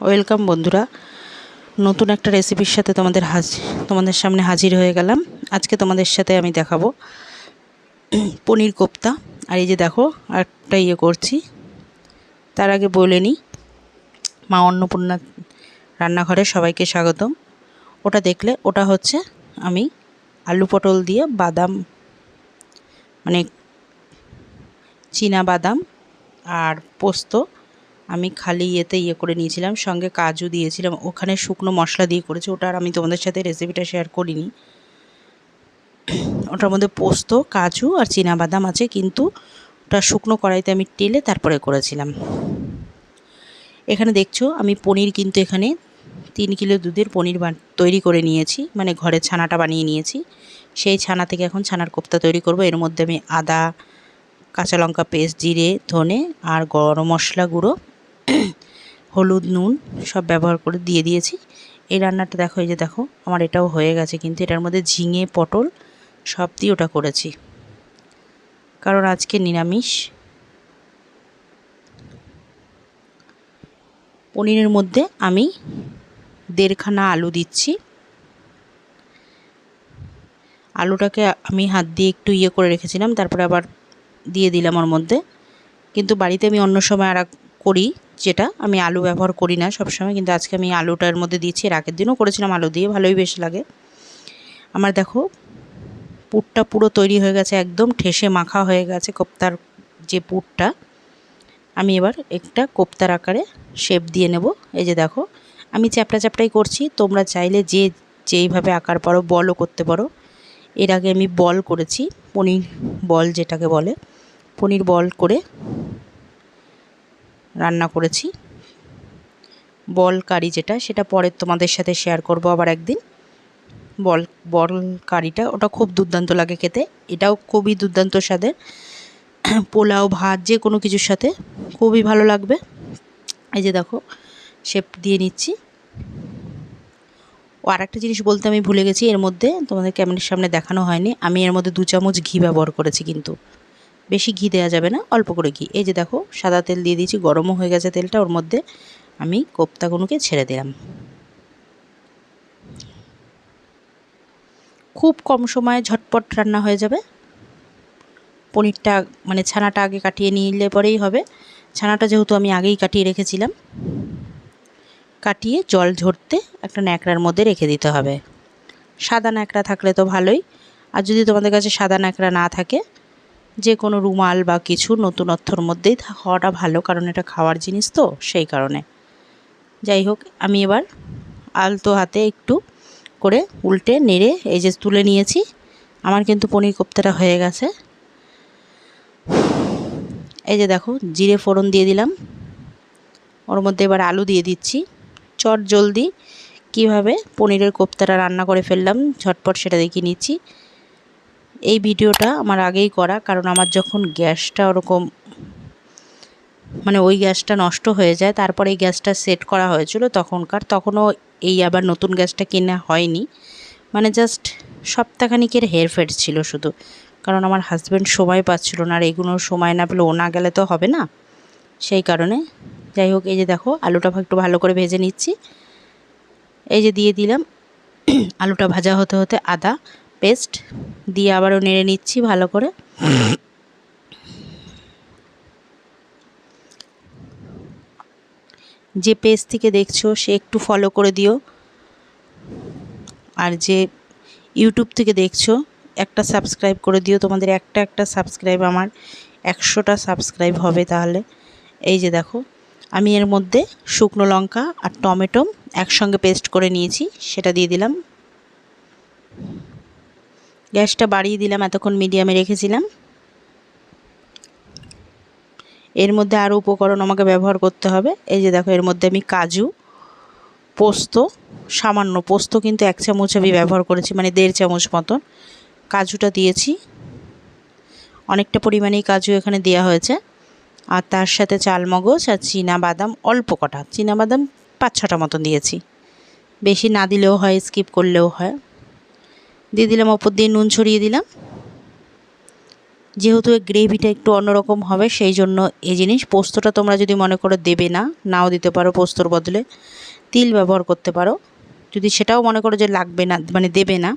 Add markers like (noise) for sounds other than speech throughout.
Welcome বন্ধুরা, নতুন একটা রেসিপির সাথে তোমাদের হাজ, তোমাদের সামনে হাজির হয়ে গেলাম। আজকে তোমাদের সাথে আমি দেখাবো পনির কোপ্তা। আর এই যে দেখো একটা ইয়ে করছি। তার আগে বলে নিই, মা অন্নপূর্ণা রান্নাঘরে সবাইকে স্বাগতম। ওটা দেখলে, ওটা হচ্ছে আমি আলু পটল দিয়ে বাদাম মানে বাদাম আর পোস্ত আমি খালি ইয়েতে ইয়ে করে নিয়েছিলাম, সঙ্গে কাজু দিয়েছিলাম। ওখানে শুকনো মশলা দিয়ে করেছি, ওটা আর আমি তোমাদের সাথে রেসিপিটা শেয়ার করিনি। ওটার মধ্যে পোস্ত, কাজু আর বাদাম আছে, কিন্তু ওটা শুকনো কড়াইতে আমি টেলে তারপরে করেছিলাম। এখানে দেখছ, আমি পনির কিন্তু এখানে তিন কিলো দুধের পনির তৈরি করে নিয়েছি মানে ঘরে ছানাটা বানিয়ে নিয়েছি। সেই ছানা থেকে এখন ছানার কোপ্তা তৈরি করব। এর মধ্যে আমি আদা, কাঁচা লঙ্কা পেস্ট, জিরে, ধনে আর গরম মশলা গুঁড়ো, হলুদ, নুন সব ব্যবহার করে দিয়ে দিয়েছি। এই রান্নাটা দেখো, এই যে দেখো, আমার এটাও হয়ে গেছে, কিন্তু এটার মধ্যে ঝিঙে, পটল সব দিয়ে ওটা করেছি। কারণ আজকে নিরামিষ। পনিরের মধ্যে আমি দেড়খানা আলু দিচ্ছি। আলুটাকে আমি হাত দিয়ে একটু ইয়ে করে রেখেছিলাম, তারপরে আবার দিয়ে দিলাম ওর মধ্যে। কিন্তু বাড়িতে আমি অন্য সময় আর করি, যেটা আমি আলু ব্যবহার করি না সবসময়, কিন্তু আজকে আমি আলুটার মধ্যে দিয়েছি। এর আগের দিনও করেছিলাম আলু দিয়ে, ভালোই বেশ লাগে। আমার দেখো, পুরটা পুরো তৈরি হয়ে গেছে, একদম ঠেসে মাখা হয়ে গেছে কোপ্তার যে পুরটা। আমি এবার একটা কোপ্তার আকারে শেপ দিয়ে নেব। এই যে দেখো আমি চ্যাপটা চ্যাপটাই করছি, তোমরা চাইলে যে যেইভাবে আকার পারো বলও করতে পারো। এর আগে আমি বল করেছি, পনির বল যেটাকে বলে। পনির বল করে রান্না করেছি। বল কারি যেটা, সেটা পরে তোমাদের সাথে শেয়ার করব আবার একদিন। বল বল কারিটা, ওটা খুব দুর্দান্ত লাগে খেতে। এটাও খুবই দুর্দান্ত স্বাদের। পোলাও, ভাত যে কোনো কিছুর সাথে খুবই ভালো লাগবে। এই যে দেখো শেপ দিয়ে নিচ্ছি। ও আর একটা জিনিস বলতে আমি ভুলে গেছি, এর মধ্যে তোমাদের ক্যামেরার সামনে দেখানো হয়নি, আমি এর মধ্যে দু চামচ ঘি ব্যবহার করেছি কিন্তু। বেশি ঘি দেওয়া যাবে না, অল্প করে ঘি। এই যে দেখো, সাদা তেল দিয়ে দিয়েছি, গরমও হয়ে গেছে তেলটা, ওর মধ্যে আমি কোপ্তাগুলোকে ছেড়ে দিলাম। খুব কম সময়ে ঝটপট রান্না হয়ে যাবে। পনিরটা মানে ছানাটা আগে কাটিয়ে নিলে পরেই হবে। ছানাটা যেহেতু আমি আগেই কাটিয়ে রেখেছিলাম কাটিয়ে জল ঝরতে একটা ন্যাকড়ার মধ্যে রেখে দিতে হবে। সাদা ন্যাকড়া থাকলে তো ভালোই। আর যদি তোমাদের কাছে সাদা ন্যাকড়া না থাকে, যে কোনো রুমাল বা কিছু নতুনত্বর মধ্যেই হওয়াটা ভালো, কারণ এটা খাওয়ার জিনিস তো সেই কারণে। যাই হোক, আমি এবার আলতো হাতে একটু করে উল্টে নেড়ে এই যে তুলে নিয়েছি। আমার কিন্তু পনির কোপ্তাটা হয়ে গেছে। এই যে দেখো, জিরে ফোড়ন দিয়ে দিলাম। ওর মধ্যে এবার আলু দিয়ে দিচ্ছি। চট জলদি। কীভাবে? পনিরের কোপ্তাটা রান্না করে ফেললাম। ঝটপট সেটা দেখিয়ে নিচ্ছি। এই ভিডিওটা আমার আগেই করা, কারণ আমার যখন গ্যাসটা ওরকম মানে ওই গ্যাসটা নষ্ট হয়ে যায়, তারপরে এই গ্যাসটা সেট করা হয়েছিল তখনকার, তখনও এই আবার নতুন গ্যাসটা কেনা হয়নি। মানে জাস্ট সপ্তাহখানিকের হেরফের ছিল শুধু। কারণ আমার হাজব্যান্ড সময় পাচ্ছিল না আর এগুলো সময় না পেলে ও না গেলে তো হবে না। সেই কারণে যাই হোক, এই যে দেখো, আলুটা একটু ভালো করে ভেজে নিচ্ছি। এই যে দিয়ে দিলাম, (clears throat) আলুটা ভাজা হতে হতে আদা পেস্ট দিয়ে আবারও নেড়ে নিচ্ছি ভালো করে। যে পেজ থেকে দেখছ, সে একটু ফলো করে দিও। আর যে ইউটিউব থেকে দেখছ, একটা সাবস্ক্রাইব করে দিও। তোমাদের একটা একটা সাবস্ক্রাইব আমার, একশোটা সাবস্ক্রাইব হবে তাহলে। এই যে দেখো আমি এর মধ্যে শুকনো লঙ্কা আর টমেটো একসঙ্গে পেস্ট করে নিয়েছি, সেটা দিয়ে দিলাম। গ্যাসটা বাড়িয়ে দিলাম, এতক্ষণ মিডিয়ামে রেখেছিলাম। এর মধ্যে আরও উপকরণ আমাকে ব্যবহার করতে হবে। এই যে দেখো, এর মধ্যে আমি কাজু, পোস্ত, সামান্য পোস্ত কিন্তু এক চামচ আমি ব্যবহার করেছি মানে দেড় চামচ মতন। কাজুটা দিয়েছি। অনেকটা পরিমাণেই কাজু এখানে দেওয়া হয়েছে। আর তার সাথে চালমগজ আর চীনা বাদাম অল্প কটা। চীনা বাদাম পাঁচ ছটা মতন দিয়েছি। বেশি না দিলেও হয় স্কিপ করলেও হয়। দিয়ে দিলাম, ওপর দিয়ে নুন ছড়িয়ে দিলাম। যেহেতু গ্রেভিটা একটু অন্যরকম হবে, সেই জন্য এই জিনিস পোস্তটা তোমরা যদি মনে করো দেবে না, নাও দিতে পারো পোস্তর বদলে। তিল ব্যবহার করতে পারো। যদি সেটাও মনে করো যে লাগবে না মানে দেবে না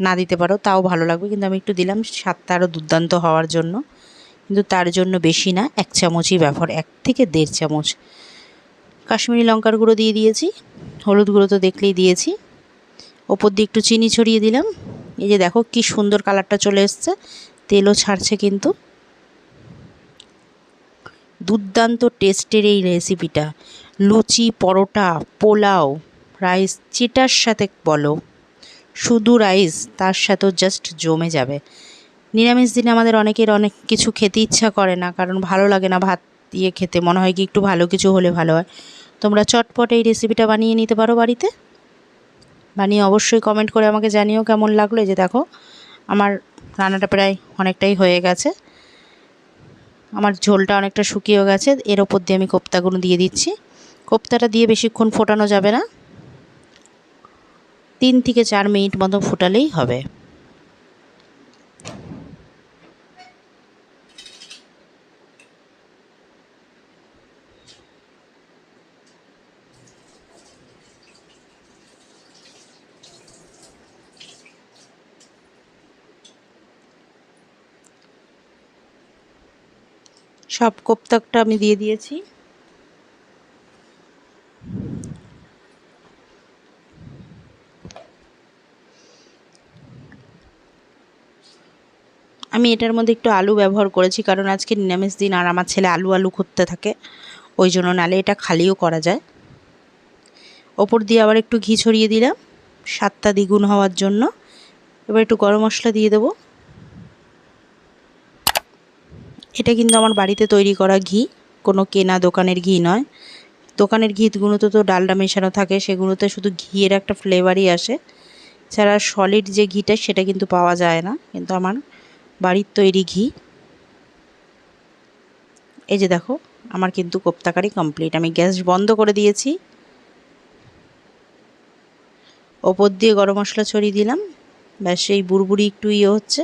না দিতে পারো, তাও ভালো লাগবে। কিন্তু আমি একটু দিলাম, স্বাদটা আরও দুর্দান্ত হওয়ার জন্য। কিন্তু তার জন্য বেশি না, এক চামচই ব্যবহার, এক থেকে দেড় চামচ। কাশ্মীরি লঙ্কার গুঁড়ো দিয়ে দিয়েছি, হলুদ গুঁড়ো তো দেখলেই দিয়েছি। ওপর দিয়ে একটু চিনি ছড়িয়ে দিলাম। এই যে দেখো কি সুন্দর কালারটা চলে এসছে, তেলও ছাড়ছে কিন্তু। দুর্দান্ত টেস্টের এই রেসিপিটা। লুচি, পরোটা, পোলাও, রাইস, যেটার সাথে বলো। শুধু রাইস, তার সাথেও জাস্ট জমে যাবে। নিরামিষ দিনে আমাদের অনেকের অনেক কিছু খেতে ইচ্ছা করে না, কারণ ভালো লাগে না ভাত দিয়ে খেতে। মনে হয় কি একটু ভালো কিছু হলে ভালো হয়। তোমরা চটপট এই রেসিপিটা বানিয়ে নিতে পারো বাড়িতে। বানিয়ে অবশ্যই কমেন্ট করে আমাকে জানিও কেমন লাগল। যে দেখো, আমার রান্নাটা প্রায় অনেকটাই হয়ে গেছে। আমার ঝোলটা অনেকটা শুকিয়েও গেছে। এর ওপর দিয়ে আমি কোপ্তাগুলো দিয়ে দিচ্ছি। কোপ্তাটা দিয়ে বেশিক্ষণ ফোটানো যাবে না। তিন থেকে চার মিনিট মতো ফোটালেই হবে। সব কোপ্তাকটা আমি দিয়ে দিয়েছি। আমি এটার মধ্যে একটু আলু ব্যবহার করেছি, কারণ আজকে নিরামিষ দিন আর আমার ছেলে আলু আলু করতে থাকে, ওই জন্য নালে এটা খালিও করা যায়। ওপর দিয়ে আবার একটু ঘি ছড়িয়ে দিলাম, স্বাদটা দ্বিগুণ হওয়ার জন্য। এবার একটু গরম মশলা দিয়ে দেবো। এটা কিন্তু আমার বাড়িতে তৈরি করা ঘি, কোনো কেনা দোকানের ঘি নয়। দোকানের ঘিগুলোতে তো ডালডা মেশানো থাকে, সেগুলোতে শুধু ঘিয়ের একটা ফ্লেভারই আসে। ছাড়া সলিড যে ঘিটা, সেটা কিন্তু পাওয়া যায় না, কিন্তু আমার বাড়ির তৈরি ঘি। এই যে দেখো, আমার কিন্তু কোপ্তাকারি কমপ্লিট আমি গ্যাস বন্ধ করে দিয়েছি। ওপর দিয়ে গরম মশলা ছড়িয়ে দিলাম। ব্যাস, এই বুড়বুড়ি একটু ইয়ে হচ্ছে।